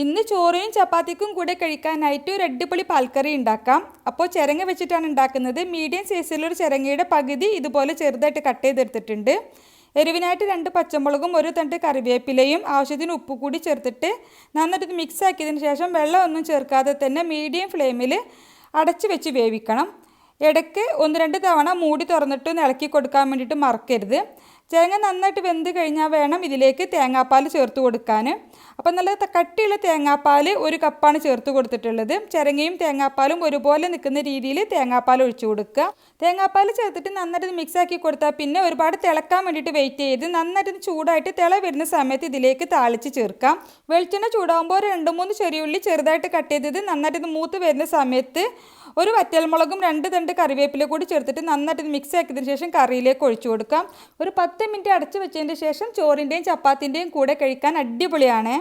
ഇന്ന് ചോറിനും ചപ്പാത്തിക്കും കൂടെ കഴിക്കാനായിട്ട് ഒരു അടിപൊളി പാൽക്കറി ഉണ്ടാക്കാം. അപ്പോൾ ചിരങ്ങ വെച്ചിട്ടാണ് ഉണ്ടാക്കുന്നത്. മീഡിയം സൈസിലൊരു ചിരങ്ങയുടെ പകുതി ഇതുപോലെ ചെറുതായിട്ട് കട്ട് ചെയ്തെടുത്തിട്ടുണ്ട്. എരിവിനായിട്ട് രണ്ട് പച്ചമുളകും ഒരു തണ്ട് കറിവേപ്പിലയും ആവശ്യത്തിന് ഉപ്പ് കൂടി ചേർത്തിട്ട് നന്നായിട്ട് മിക്സ് ആക്കിയതിന് ശേഷം വെള്ളമൊന്നും ചേർക്കാതെ തന്നെ മീഡിയം ഫ്ലെയിമിൽ അടച്ച് വെച്ച് വേവിക്കണം. ഇടയ്ക്ക് ഒന്ന് രണ്ട് തവണ മൂടി തുറന്നിട്ട് ഇളക്കി കൊടുക്കാൻ വേണ്ടിയിട്ട് മറക്കരുത്. ചിരങ്ങ നന്നായിട്ട് വെന്ത് കഴിഞ്ഞാൽ വേണം ഇതിലേക്ക് തേങ്ങാപ്പാൽ ചേർത്ത് കൊടുക്കാൻ. അപ്പം നല്ല കട്ടിയുള്ള തേങ്ങാപ്പാൽ ഒരു കപ്പാണ് ചേർത്ത് കൊടുത്തിട്ടുള്ളത്. ചിരങ്ങയും തേങ്ങാപ്പാലും ഒരുപോലെ നിൽക്കുന്ന രീതിയിൽ തേങ്ങാപ്പാൽ ഒഴിച്ചു കൊടുക്കുക. തേങ്ങാപ്പാൽ ചേർത്തിട്ട് നന്നായിട്ട് മിക്സ് ആക്കി കൊടുത്താൽ പിന്നെ ഒരുപാട് തിളക്കാൻ വേണ്ടിയിട്ട് വെയിറ്റ് ചെയ്ത് നന്നായിട്ട് ചൂടായിട്ട് തിള വരുന്ന സമയത്ത് ഇതിലേക്ക് താളിച്ച് ചേർക്കാം. വെളിച്ചെണ്ണ ചൂടാകുമ്പോൾ രണ്ട് മൂന്ന് ചെറിയുള്ളി ചെറുതായിട്ട് കട്ട് ചെയ്തത് നന്നായിട്ട് മൂത്ത് വരുന്ന സമയത്ത് ഒരു വറ്റൽമുളകും രണ്ട് തണ്ട് കറിവേപ്പില കൂടി ചേർത്തിട്ട് നന്നായിട്ട് മിക്സ് ആക്കിയതിന് ശേഷം കറിയിലേക്ക് ഒഴിച്ചു കൊടുക്കാം. ഒരു പത്ത് മിനിറ്റ് അടച്ചു വെച്ചതിന് ശേഷം ചോറിന്റെയും ചപ്പാത്തിന്റെയും കൂടെ കഴിക്കാൻ അടിപൊളിയാണ്.